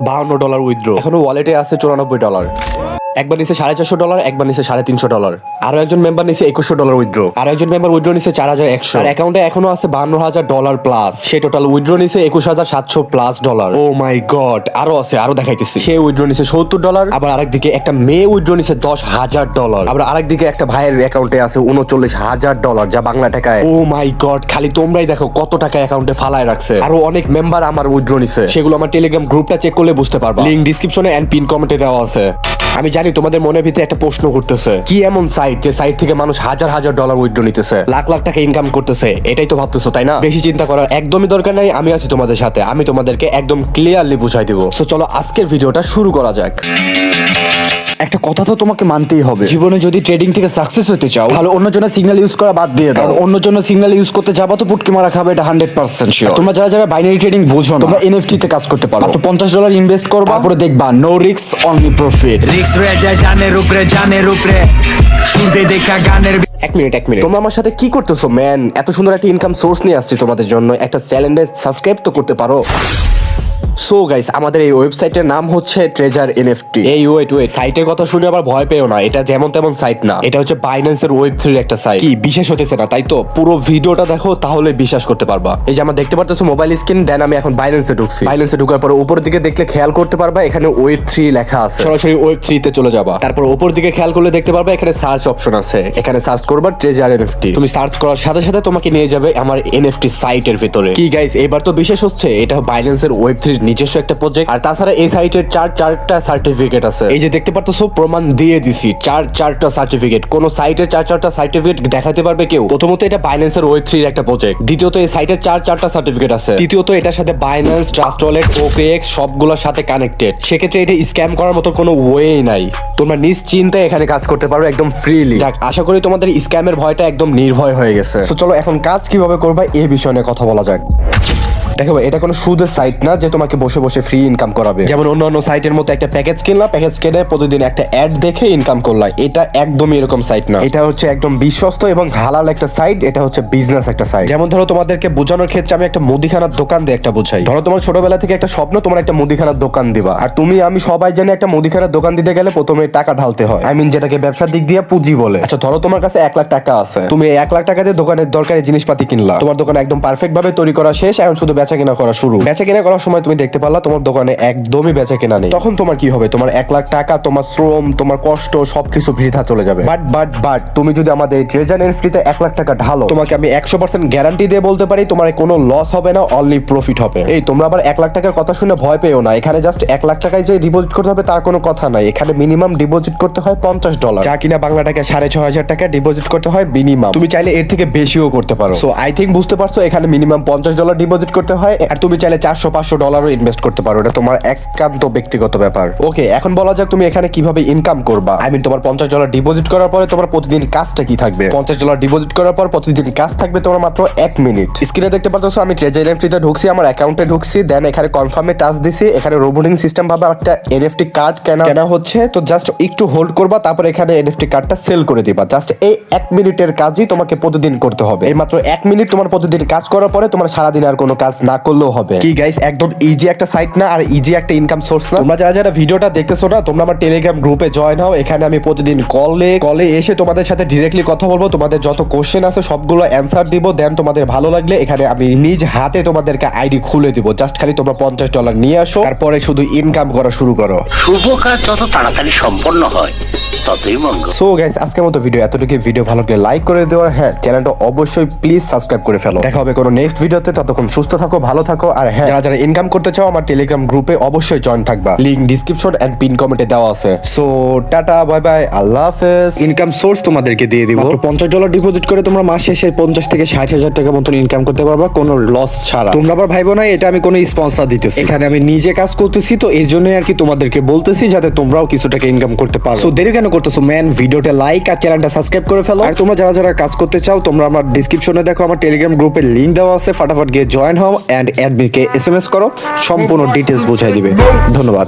বাহান্ন dollar withdraw এখনও ওয়ালেটে আছে চুরানব্বই ডলার একবার নিচে সাড়ে চারশো ডলার একবার নিচে সাড়ে তিনশো ডলার আরও একজন মেম্বার নিচে একুশশো ডলার উইথড্র আর একজন মেম্বার উইথড্র নিচে চার হাজার একশো। আর অ্যাকাউন্টে এখনও আছে বাহান্ন হাজার ডলার প্লাস সে টোটাল উইথড্র নিচে একুশ হাজার সাতশো plus dollar oh my god আরও আছে আরও দেখাইতেছি। সে উইথড্র নিচে সত্তর ডলার আবার আরেকদিকে একটা মেয়ে উইথড্র নিচে দশ হাজার ডলার আবার আরেকদিকে একটা ভাইয়ের অ্যাকাউন্টে আছে উনচল্লিশ হাজার ডলার যা বাংলা টাকায়। ও মাই গড খালি তোমরাই দেখো কত টাকা অ্যাকাউন্টে ফালায় রাখছে। আরও অনেক মেম্বার আমার উইথড্র নিছে। সেগুলো আমার টেলিগ্রাম গ্রুপটা চেক করলে বুঝতে পারবা। লিঙ্ক ডিসক্রিপশনে এন্ড পিন কমেন্টে দেওয়া আছে। আমি জানি তোমাদের মনের ভিতরে একটা প্রশ্ন করতেছে কি এমন সাইট যে সাইট থেকে মানুষ হাজার হাজার ডলার উইথড্র নিতেছে? লাখ লাখ টাকা ইনকাম করতেছে। এটাই তো ভাবতেছো, তাই না? বেশি চিন্তা করার একদমই দরকার নাই, আমি আছি তোমাদের সাথে। আমি তোমাদেরকে একদম ক্লিয়ারলি বুঝাই দিব। তো চলো আজকের ভিডিওটা শুরু করা যাক। একটা কথা তো তোমাকে মানতেই হবে। জীবনে যদি ট্রেডিং থেকে সাকসেস হতে চাও তাহলে অন্য জনের সিগন্যাল ইউজ করা বাদ দিয়ে দাও। অন্য জনের সিগন্যাল ইউজ করতে যাব তো পুটকি মারা খাবে এটা হান্ড্রেড পার্সেন্ট শিওর তোমরা যারা যারা বাইনারি ট্রেডিং বুঝো তোমরা এনএফটি তে কাজ করতে পারো। মাত্র পঞ্চাশ ডলার ইনভেস্ট করবা। তারপরে দেখবা নো রিস্ক অনলি প্রফিট রিক্স রয়ে যায় জানের উপরে জানের উপরে। সুদে দেখা গানের এক মিনিট এক মিনিট তোমরা আমার সাথে কি করতেছো? ম্যান এত সুন্দর একটা ইনকাম সোর্স নিয়ে আসছি তোমাদের জন্য। একটা চ্যানেলে সাবস্ক্রাইব তো করতে পারো। সো গাইস আমাদের এই ওয়েবসাইটের নাম হচ্ছে ট্রেজার এনএফটি এই ওয়েট ওয়েট সাইটের কথা শুনে আবার ভয় পেও না। এটা যেমন তেমন সাইট না। এটা হচ্ছে বাইন্যান্সের ওয়েব থ্রির একটা সাইট কি বিশেষ হতেছে না? তাই তো পুরো ভিডিওটা দেখো তাহলে বিশ্বাস করতে পারবা। এই যে আমরা দেখতে পারতেছো মোবাইল স্ক্রিন দেন আমি এখন বাইন্যান্সে ঢুকছি। বাইন্যান্সে ঢুকার পরে উপরের দিকে দেখলে খেয়াল করতে পারবা এখানে ওয়েব থ্রি লেখা আছে। সরাসরি ওয়েব থ্রিতে চলে যাবা। তারপর উপর দিকে খেয়াল করলে দেখতে পারবা এখানে সার্চ অপশন আছে। এখানে সার্চ করবা ট্রেজার এনএফটি তুমি সার্চ করার সাথে সাথে তোমাকে নিয়ে যাবে আমার এনএফটি সাইটের ভিতরে। কি গাইস এবার তো বিশেষ হচ্ছে এটা বাইন্যান্সের ওয়েব থ্রির নিজস্ব একটা প্রজেক্ট আর তাছাড়া এই সাইটের চার চারটা সার্টিফিকেট আছে। এই যে দেখতে পারতেছো, প্রমাণ দিয়ে দিছি। চার চারটা সার্টিফিকেট কোন সাইটের চার চারটা সার্টিফিকেট দেখাতে পারবে কেউ? প্রথমত এটা বাইন্যান্সের ওয়েব থ্রির একটা প্রজেক্ট দ্বিতীয়ত এই সাইটের চার চারটা সার্টিফিকেট আছে। তৃতীয়ত এটার সাথে বাইন্যান্স ট্রাস্ট ওয়ালেট ওকেএক্স সবগুলোর সাথে কানেক্টেড সেক্ষেত্রে এটা স্ক্যাম করার মতো কোনো ওয়ে নাই। তোমরা নিশ্চিন্তায় এখানে কাজ করতে পারো একদম ফ্রিলি যাক, আশা করি তোমাদের স্ক্যামের ভয়টা একদম নির্ভয় হয়ে গেছে। তো চলো, এখন কাজ কীভাবে করবা এই বিষয় কথা বলা যাক। দেখো এটা কোনো সুদের সাইট না যে তোমাকে বসে বসে ফ্রি ইনকাম করাবে। যেমন অন্য অন্য সাইটের মতো একটা প্যাকেজ কিনলা প্যাকেজ কিনে প্রতিদিন একটা অ্যাড দেখে ইনকাম করলা। এটা একদমই এরকম সাইট না। এটা হচ্ছে একদম বিশ্বস্ত এবং হালাল একটা সাইট এটা হচ্ছে বিজনেস একটা সাইট যেমন ধরো তোমাদেরকে বোঝানোর ক্ষেত্রে আমি একটা মুদিখানার দোকান দিয়ে একটা বুঝাই। ধরো তোমার ছোটবেলা থেকে একটা স্বপ্ন, তোমার একটা মুদিখানার দোকান দিবা। আর তুমি, আমি সবাই জানি একটা মুদিখানার দোকান দিতে গেলে প্রথমে টাকা ঢালতে হয়। আই মিন যেটাকে ব্যবসার দিক দিয়ে পুঁজি বলে। আচ্ছা ধরো তোমার কাছে এক লাখ টাকা আছে। তুমি এক লাখ টাকা দিয়ে দোকানের দরকারি জিনিসপাতি কিনলা। তোমার দোকান একদম পারফেক্ট ভাবে তৈরি করা শেষ, এখন শুধু বেচা কেনা করা শুরু। বেচা কেনা করার সময় তুমি দেখতে পারলা তোমার দোকানে একদমই বেচা কেনা নেই। তখন তোমার কি হবে? তোমার এক লাখ টাকা, তোমার শ্রম, তোমার কষ্ট, সবকিছু বৃথা চলে যাবে। বাট বাট বাট, তুমি যদি আমাদের ট্রেজার এন্ড ফ্রিতে এক লাখ টাকা ঢালো, তোমাকে আমি একশো পার্সেন্ট গ্যারান্টি দিয়ে বলতে পারি, তোমার কোনো লস হবে না অনলি প্রফিট হবে। এই, তোমরা আবার এক লাখ টাকার কথা শুনে ভয় পেও না। এখানে জাস্ট এক লাখ টাকায় যে ডিপোজিট করতে হবে, তার কোনো কথা নাই। এখানে মিনিমাম ডিপোজিট করতে হয় পঞ্চাশ ডলার যা কিনা বাংলা টাকা সাড়ে ছ হাজার টাকা ডিপোজিট করতে হয় মিনিমাম তুমি চাইলে এর থেকে বেশিও করতে পারো। সো আই থিঙ্ক বুঝতে পারছ, এখানে মিনিমাম পঞ্চাশ ডলার ডিপোজিট করতে হয়, আর তুমি চাইলে চারশো, পাঁচশো ডলারও ইনভেস্ট করতে পারো। এটা তোমার একান্ত ব্যক্তিগত ব্যাপার। ওকে এখন বলা যাক তুমি এখানে কীভাবে ইনকাম করবা। আই মিন তোমার পঞ্চাশ ডলার ডিপোজিট করার পরে তোমার প্রতিদিন কাজটা কি থাকবে? পঞ্চাশ ডলার ডিপোজিট করার পর প্রতিদিন কাজ থাকবে তোমার মাত্র এক মিনিট স্ক্রিনে দেখতে পাচ্ছ আমি ট্রেজার এনএফটিতে ঢুকছি, আমার অ্যাকাউন্টে ঢুকছি দেন এখানে কনফার্মে টাচ দিছি, এখানে রোবোটিং সিস্টেম ভাবে একটা এনএফটি কার্ড কেনা কেনা হচ্ছে। তো জাস্ট একটু হোল্ড করবা, তারপর এখানে এনএফটি কার্ডটা সেল করে দিবা। জাস্ট এই এক মিনিটের কাজই তোমাকে প্রতিদিন করতে হবে। এই মাত্র এক মিনিট তোমার প্রতিদিন কাজ করার পরে তোমার সারাদিন আর কোনো কাজ না করলেও হবে। কি গাইস একদম ইজি একটা সাইট না আর ইজি একটা ইনকাম সোর্স না? তোমরা যারা যারা ভিডিওটা দেখতেছো না তোমরা আমার টেলিগ্রাম গ্রুপে জয়েন হও। এখানে আমি প্রতিদিন কলে কলে এসে তোমাদের সাথে ডিরেক্টলি কথা বলব। তোমাদের যত কোশ্চেন আছে সবগুলো অ্যান্সার দিব। দেন তোমাদের ভালো লাগলে এখানে আমি নিজ হাতে তোমাদেরকে আইডি খুলে দিব। জাস্ট খালি তোমরা পঞ্চাশ ডলার নিয়ে আসো। তারপরে শুধু ইনকাম করা শুরু করো। শুভ কাজ যত তাড়াতাড়ি সম্পন্ন হয়। ততই মঙ্গল সো গাইস আজকের মতো ভিডিও এতটুকু ভিডিও ভালো লাগলে লাইক করে দেওয়ার হ্যাঁ চ্যানেলটা অবশ্যই প্লিজ সাবস্ক্রাইব করে ফেলো। দেখা হবে কোনো নেক্সট ভিডিওতে ততক্ষণ সুস্থ থাকো ভালো থাকো আর হ্যাঁ যারা যারা ইনকাম করতে চাও আমার টেলিগ্রাম গ্রুপে অবশ্যই জয়েন থাকবা। লিংক ডিসক্রিপশন এন্ড পিন কমেন্টে দেওয়া আছে। সো টাটা বাই বাই আল্লাহ হাফেজ। ইনকাম সোর্স তোমাদেরকে দিয়ে দিব। পঞ্চাশ ডলার ডিপোজিট করে তোমরা মাস শেষে পঞ্চাশ থেকে ষাট হাজার টাকা মতন ইনকাম করতে পারবা কোনো লস ছাড়া। তোমরা আবার ভাইবো না এটা আমি কোনো স্পন্সর দিতেছি। এখানে আমি নিজে কাজ করতেছি তো এর জন্য আর কি তোমাদেরকে বলতেছি যাতে তোমরাও কিছু টাকা ইনকাম করতে পারো। সো দেরি কেন করতেছো ম্যান ভিডিওটা লাইক আর চ্যানেলটা সাবস্ক্রাইব করে ফেলো। আর তোমরা যারা যারা কাজ করতে চাও, তোমরা আমার ডিসক্রিপশনে দেখো, আমার টেলিগ্রাম গ্রুপের লিংক দেওয়া আছে। ফাটাফাট গিয়ে জয়েন হও এন্ড অ্যাডমিনকে এসএমএস করো, সম্পূর্ণ ডিটেইলস বুঝাই দিবে। ধন্যবাদ.